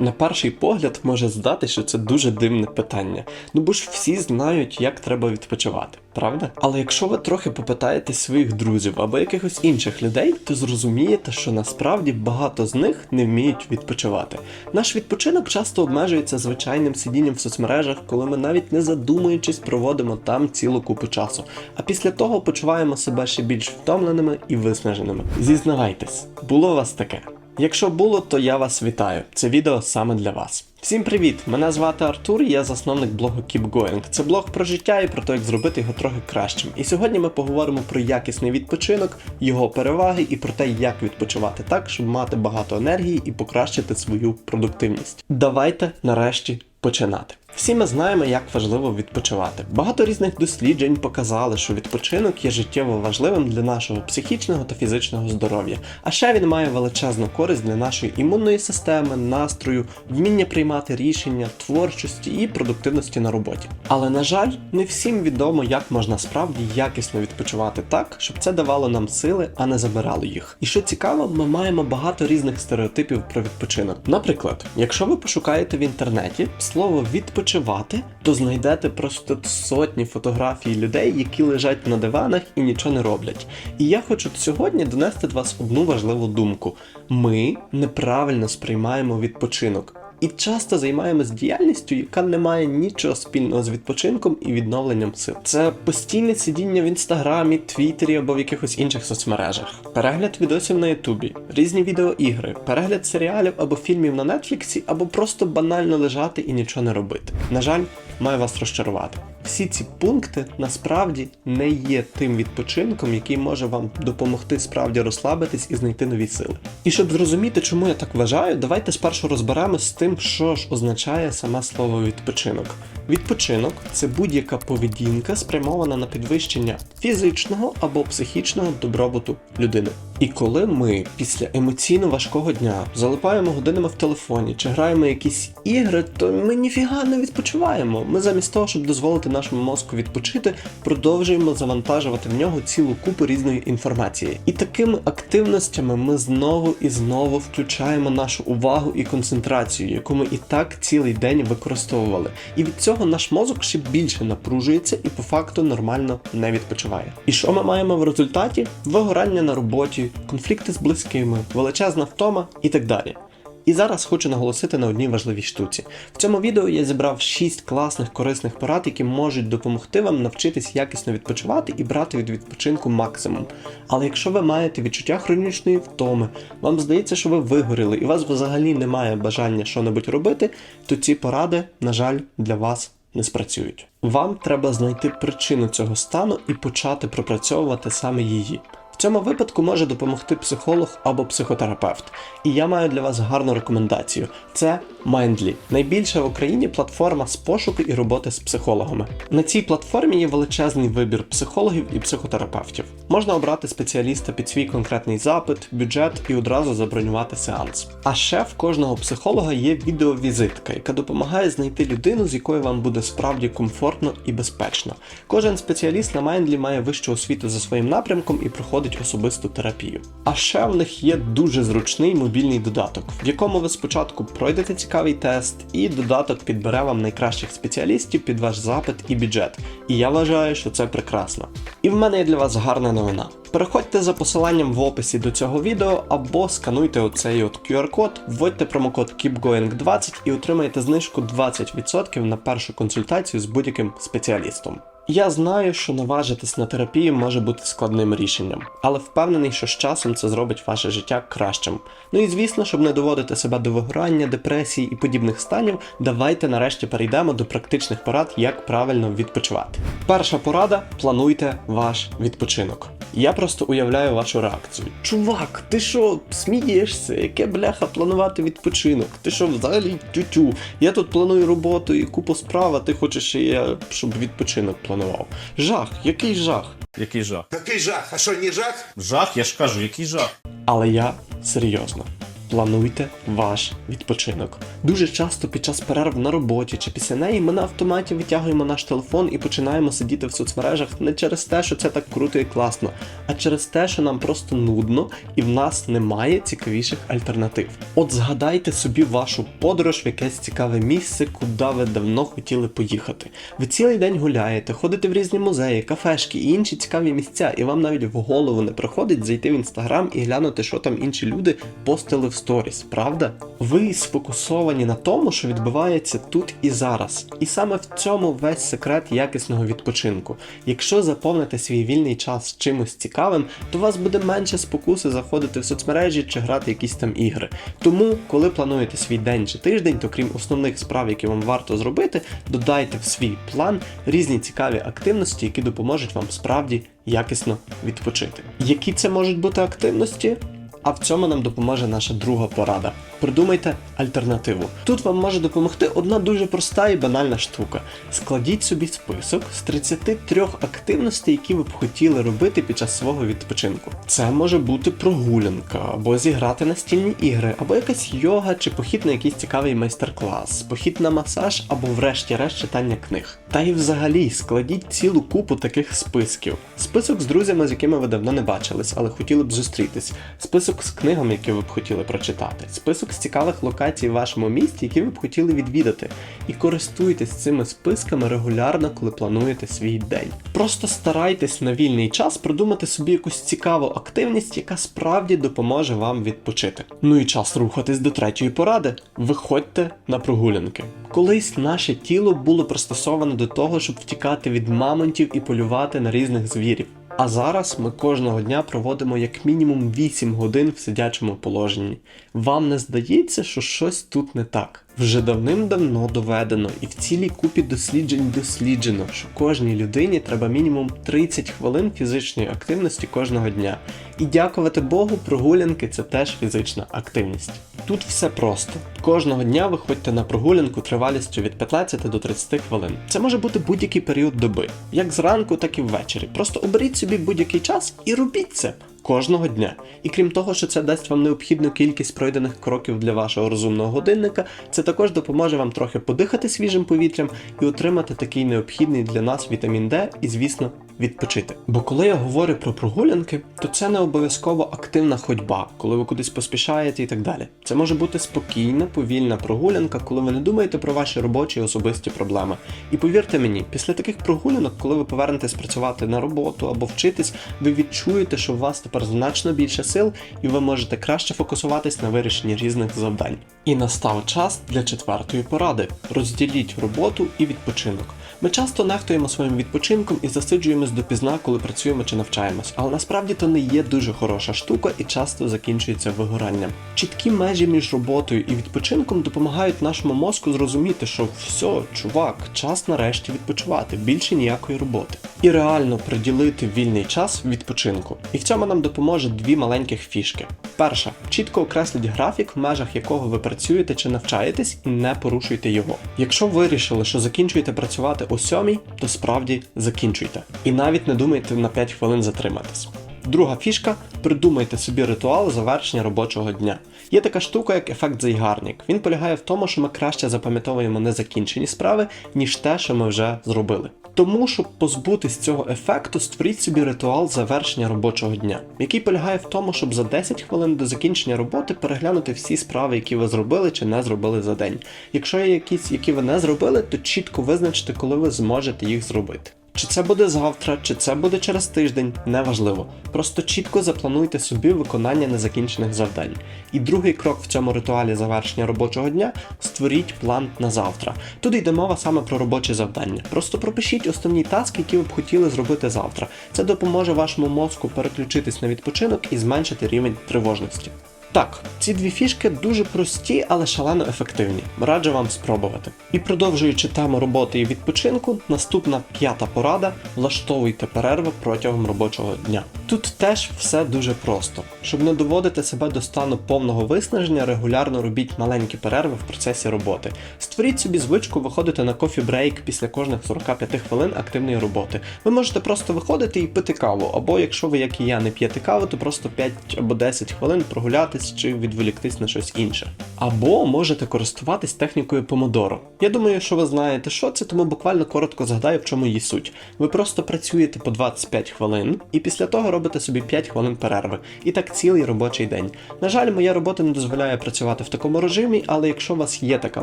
На перший погляд може здати, що це дуже дивне питання. Ну бо ж всі знають, як треба відпочивати, правда? Але якщо ви трохи попитаєте своїх друзів або якихось інших людей, то зрозумієте, що насправді багато з них не вміють відпочивати. Наш відпочинок часто обмежується звичайним сидінням в соцмережах, коли ми навіть не задумуючись проводимо там цілу купу часу. А після того почуваємо себе ще більш втомленими і виснаженими. Зізнавайтесь, було у вас таке? Якщо було, то я вас вітаю. Це відео саме для вас. Всім привіт! Мене звати Артур, я засновник блогу Keep Going. Це блог про життя і про те, як зробити його трохи кращим. І сьогодні ми поговоримо про якісний відпочинок, його переваги і про те, як відпочивати так, щоб мати багато енергії і покращити свою продуктивність. Давайте нарешті починати. Всі ми знаємо, як важливо відпочивати. Багато різних досліджень показали, що відпочинок є життєво важливим для нашого психічного та фізичного здоров'я. А ще він має величезну користь для нашої імунної системи, настрою, вміння приймати рішення, творчості і продуктивності на роботі. Але на жаль, не всім відомо, як можна справді якісно відпочивати так, щоб це давало нам сили, а не забирало їх. І що цікаво, ми маємо багато різних стереотипів про відпочинок. Наприклад, якщо ви пошукаєте в інтернеті слово відпочивати, то знайдете просто сотні фотографій людей, які лежать на диванах і нічого не роблять. І я хочу сьогодні донести до вас одну важливу думку: ми неправильно сприймаємо відпочинок. І часто займаємось діяльністю, яка не має нічого спільного з відпочинком і відновленням сил. Це постійне сидіння в інстаграмі, твіттері або в якихось інших соцмережах, перегляд відосів на Ютубі, різні відеоігри, перегляд серіалів або фільмів на Нетфліксі, або просто банально лежати і нічого не робити. На жаль, маю вас розчарувати. Всі ці пункти насправді не є тим відпочинком, який може вам допомогти справді розслабитись і знайти нові сили. І щоб зрозуміти, чому я так вважаю, давайте спершу розберемось з тим, що ж означає саме слово відпочинок. Відпочинок це будь-яка поведінка, спрямована на підвищення фізичного або психічного добробуту людини. І коли ми після емоційно важкого дня залипаємо годинами в телефоні чи граємо якісь ігри, то ми ніфіга не відпочиваємо. Ми замість того, щоб дозволити нашому мозку відпочити, продовжуємо завантажувати в нього цілу купу різної інформації. І такими активностями ми знову і знову включаємо нашу увагу і концентрацію, яку ми і так цілий день використовували. І від цього наш мозок ще більше напружується і по факту нормально не відпочиває. І що ми маємо в результаті? Вигорання на роботі, конфлікти з близькими, величезна втома і так далі. І зараз хочу наголосити на одній важливій штуці. В цьому відео я зібрав 6 класних корисних порад, які можуть допомогти вам навчитись якісно відпочивати і брати від відпочинку максимум. Але якщо ви маєте відчуття хронічної втоми, вам здається, що ви вигоріли і у вас взагалі немає бажання що-небудь робити, то ці поради, на жаль, для вас не спрацюють. Вам треба знайти причину цього стану і почати пропрацьовувати саме її. Цьому випадку може допомогти психолог або психотерапевт. І я маю для вас гарну рекомендацію: це Mindly, найбільша в Україні платформа з пошуку і роботи з психологами. На цій платформі є величезний вибір психологів і психотерапевтів. Можна обрати спеціаліста під свій конкретний запит, бюджет і одразу забронювати сеанс. А ще в кожного психолога є відеовізитка, яка допомагає знайти людину, з якою вам буде справді комфортно і безпечно. Кожен спеціаліст на Mindly має вищу освіту за своїм напрямком і проходить особисту терапію. А ще в них є дуже зручний мобільний додаток, в якому ви спочатку пройдете цікавий тест, і додаток підбере вам найкращих спеціалістів під ваш запит і бюджет. І я вважаю, що це прекрасно. І в мене є для вас гарна новина. Переходьте за посиланням в описі до цього відео або скануйте оцей от QR-код, вводьте промокод KeepGoing20 і отримаєте знижку 20% на першу консультацію з будь-яким спеціалістом. Я знаю, що наважитись на терапію може бути складним рішенням, але впевнений, що з часом це зробить ваше життя кращим. Ну і звісно, щоб не доводити себе до вигорання, депресії і подібних станів, давайте нарешті перейдемо до практичних порад, як правильно відпочивати. Перша порада плануйте ваш відпочинок. Я просто уявляю вашу реакцію. Чувак, ти що, смієшся? Яке бляха планувати відпочинок? Ти що взагалі тютю? Я тут планую роботу і купу справ, а ти хочеш, ще я, щоб відпочинок планував. Жах, який жах. Який жах? Який жах? А що, не жах? Жах, я ж кажу, який жах? Але я серйозно. Плануйте ваш відпочинок. Дуже часто під час перерв на роботі чи після неї ми на автоматі витягуємо наш телефон і починаємо сидіти в соцмережах не через те, що це так круто і класно, а через те, що нам просто нудно і в нас немає цікавіших альтернатив. От згадайте собі вашу подорож в якесь цікаве місце, куди ви давно хотіли поїхати. Ви цілий день гуляєте, ходите в різні музеї, кафешки і інші цікаві місця, і вам навіть в голову не приходить зайти в інстаграм і глянути, що там інші люди постили в сторіс, правда? Ви сфокусовані на тому, що відбувається тут і зараз. І саме в цьому весь секрет якісного відпочинку. Якщо заповните свій вільний час чимось цікавим, то у вас буде менше спокуси заходити в соцмережі чи грати якісь там ігри. Тому, коли плануєте свій день чи тиждень, то крім основних справ, які вам варто зробити, додайте в свій план різні цікаві активності, які допоможуть вам справді якісно відпочити. Які це можуть бути активності? А в цьому нам допоможе наша друга порада. Придумайте альтернативу. Тут вам може допомогти одна дуже проста і банальна штука. Складіть собі список з 33 активностей, які ви б хотіли робити під час свого відпочинку. Це може бути прогулянка, або зіграти настільні ігри, або якась йога чи похід на якийсь цікавий майстер-клас, похід на масаж, або врешті-решт читання книг. Та й взагалі складіть цілу купу таких списків. Список з друзями, з якими ви давно не бачились, але хотіли б зустрітись. Список з книгами, які ви б хотіли прочитати. Список з цікавих локацій в вашому місті, які ви б хотіли відвідати. І користуйтесь цими списками регулярно, коли плануєте свій день. Просто старайтесь на вільний час придумати собі якусь цікаву активність, яка справді допоможе вам відпочити. Ну і час рухатись до третьої поради. Виходьте на прогулянки. Колись наше тіло було пристосоване до того, щоб втікати від мамонтів і полювати на різних звірів. А зараз ми кожного дня проводимо як мінімум 8 годин в сидячому положенні. Вам не здається, що щось тут не так? Вже давним-давно доведено і в цілій купі досліджень досліджено, що кожній людині треба мінімум 30 хвилин фізичної активності кожного дня. І дякувати Богу, прогулянки це теж фізична активність. Тут все просто. Кожного дня виходьте на прогулянку тривалістю від 15 до 30 хвилин. Це може бути будь-який період доби, як зранку, так і ввечері. Просто оберіть собі будь-який час і робіть це. Кожного дня. І крім того, що це дасть вам необхідну кількість пройдених кроків для вашого розумного годинника, це також допоможе вам трохи подихати свіжим повітрям і отримати такий необхідний для нас вітамін Д і, звісно, відпочити. Бо коли я говорю про прогулянки, то це не обов'язково активна ходьба, коли ви кудись поспішаєте і так далі. Це може бути спокійна, повільна прогулянка, коли ви не думаєте про ваші робочі і особисті проблеми. І повірте мені, після таких прогулянок, коли ви повернетесь працювати на роботу або вчитись, ви відчуєте, що у вас тепер значно більше сил, і ви можете краще фокусуватись на вирішенні різних завдань. І настав час для четвертої поради: розділіть роботу і відпочинок. Ми часто нехтуємо своїм відпочинком і засиджуємось допізна, коли працюємо чи навчаємось, але насправді то не є дуже хороша штука і часто закінчується вигоранням. Чіткі межі між роботою і відпочинком допомагають нашому мозку зрозуміти, що все, чувак, час нарешті відпочивати, більше ніякої роботи. І реально приділити вільний час відпочинку. І в цьому нам допоможе дві маленьких фішки. Перша, чітко окресліть графік, в межах якого ви працюєте чи навчаєтесь, і не порушуйте його. Якщо вирішили, що закінчуєте працювати о сьомій, то справді закінчуйте. І навіть не думайте на 5 хвилин затриматись. Друга фішка придумайте собі ритуал завершення робочого дня. Є така штука, як ефект зайгарник. Він полягає в тому, що ми краще запам'ятовуємо незакінчені справи, ніж те, що ми вже зробили. Тому, щоб позбутись цього ефекту, створіть собі ритуал завершення робочого дня, який полягає в тому, щоб за 10 хвилин до закінчення роботи переглянути всі справи, які ви зробили чи не зробили за день. Якщо є якісь, які ви не зробили, то чітко визначте, коли ви зможете їх зробити. Чи це буде завтра, чи це буде через тиждень, неважливо. Просто чітко заплануйте собі виконання незакінчених завдань. І другий крок в цьому ритуалі завершення робочого дня створіть план на завтра. Тут йде мова саме про робочі завдання. Просто пропишіть основні таски, які ви б хотіли зробити завтра. Це допоможе вашому мозку переключитись на відпочинок і зменшити рівень тривожності. Так, ці дві фішки дуже прості, але шалено ефективні. Раджу вам спробувати. І продовжуючи тему роботи і відпочинку, наступна п'ята порада: влаштовуйте перерви протягом робочого дня. Тут теж все дуже просто. Щоб не доводити себе до стану повного виснаження, регулярно робіть маленькі перерви в процесі роботи. Створіть собі звичку виходити на кофі-брейк після кожних 45 хвилин активної роботи. Ви можете просто виходити і пити каву, або якщо ви, як і я, не п'єте каву, то просто 5 або 10 хвилин прогулятися погратись чи відволіктись на щось інше. Або можете користуватись технікою помодоро. Я думаю, що ви знаєте, що це, тому буквально коротко згадаю, в чому її суть. Ви просто працюєте по 25 хвилин і після того робите собі 5 хвилин перерви. І так цілий робочий день. На жаль, моя робота не дозволяє працювати в такому режимі, але якщо у вас є така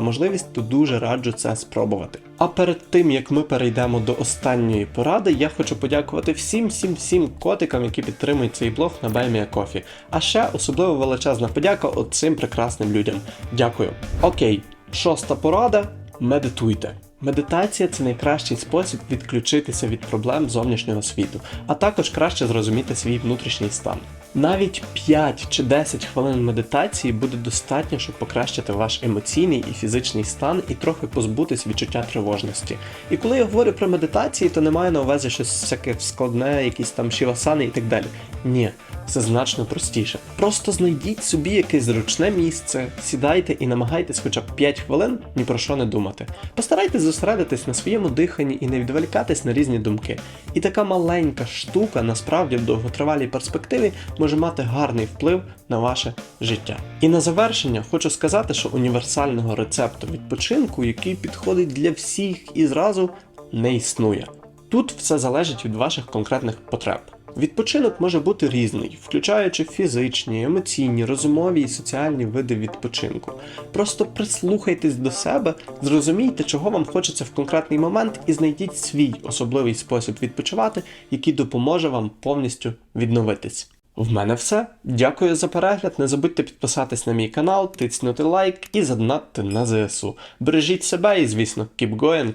можливість, то дуже раджу це спробувати. А перед тим як ми перейдемо до останньої поради, я хочу подякувати всім всім всім котикам, які підтримують цей блог на BuyMeACoffee. А ще особливо величезна подяка оцим прекрасним людям. Дякую. Окей, шоста порада. Медитуйте. Медитація це найкращий спосіб відключитися від проблем зовнішнього світу, а також краще зрозуміти свій внутрішній стан. Навіть 5 чи 10 хвилин медитації буде достатньо, щоб покращити ваш емоційний і фізичний стан і трохи позбутись відчуття тривожності. І коли я говорю про медитації, то не маю на увазі щось всяке складне, якісь там шівасани і так далі. Ні, це значно простіше. Просто знайдіть собі якесь зручне місце, сідайте і намагайтесь хоча б 5 хвилин ні про що не думати. Постарайтесь зосередитись на своєму диханні і не відволікатись на різні думки. І така маленька штука насправді в довготривалій перспективі може мати гарний вплив на ваше життя. І на завершення хочу сказати, що універсального рецепту відпочинку, який підходить для всіх і зразу, не існує. Тут все залежить від ваших конкретних потреб. Відпочинок може бути різний, включаючи фізичні, емоційні, розумові і соціальні види відпочинку. Просто прислухайтесь до себе, зрозумійте, чого вам хочеться в конкретний момент, і знайдіть свій особливий спосіб відпочивати, який допоможе вам повністю відновитись. В мене все. Дякую за перегляд. Не забудьте підписатись на мій канал, тиснути лайк і задонатити на ЗСУ. Бережіть себе і, звісно, keep going!